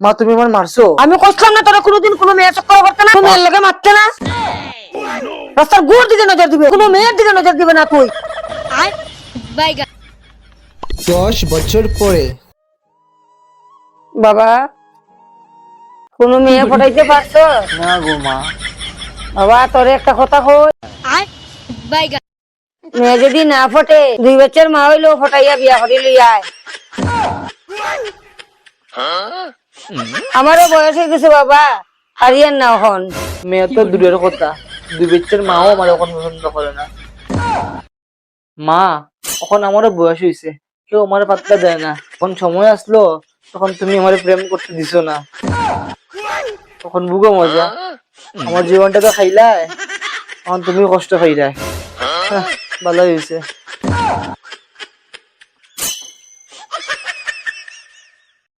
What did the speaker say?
মা তুমি আমার মারছো? আমি কইছিলাম না তোরা কোনোদিন কোনো মেয়ে চক্কর করতে না মেয়ের লোকে মারতে না। রাস্তার গুড় দিকে নজর দিবে কোনো মেয়ের দিকে নজর দিবে না তুই। দশ বছর পরে। বাবা কোনো মেয়ে পটাইতে পারছ? না গো মা। বাবা তোর একটা কথা কই। মেয়ে যদি না ফটে দুই বছর মা হইলেও ফটাইয়া বিয়া করি লইয়ায় আমারও বয়স হয়ে গেছে, বাবা। হারিয়ান না এখন। মেয়ে তো দূরের কথা। দুই বাচ্চার মাও আমার এখন পছন্দ করে না। মা, এখন আমারও বয়স হয়েছে। কেউ আমার পাত্তা দেয় না। এখন সময় আসলো, তখন তুমি আমার প্রেম করতে দিছো না। তখন বুগো মজা। আমার জীবনটা তো খাইলাই এখন তুমি কষ্ট খাইলাই ভালো হয়েছে।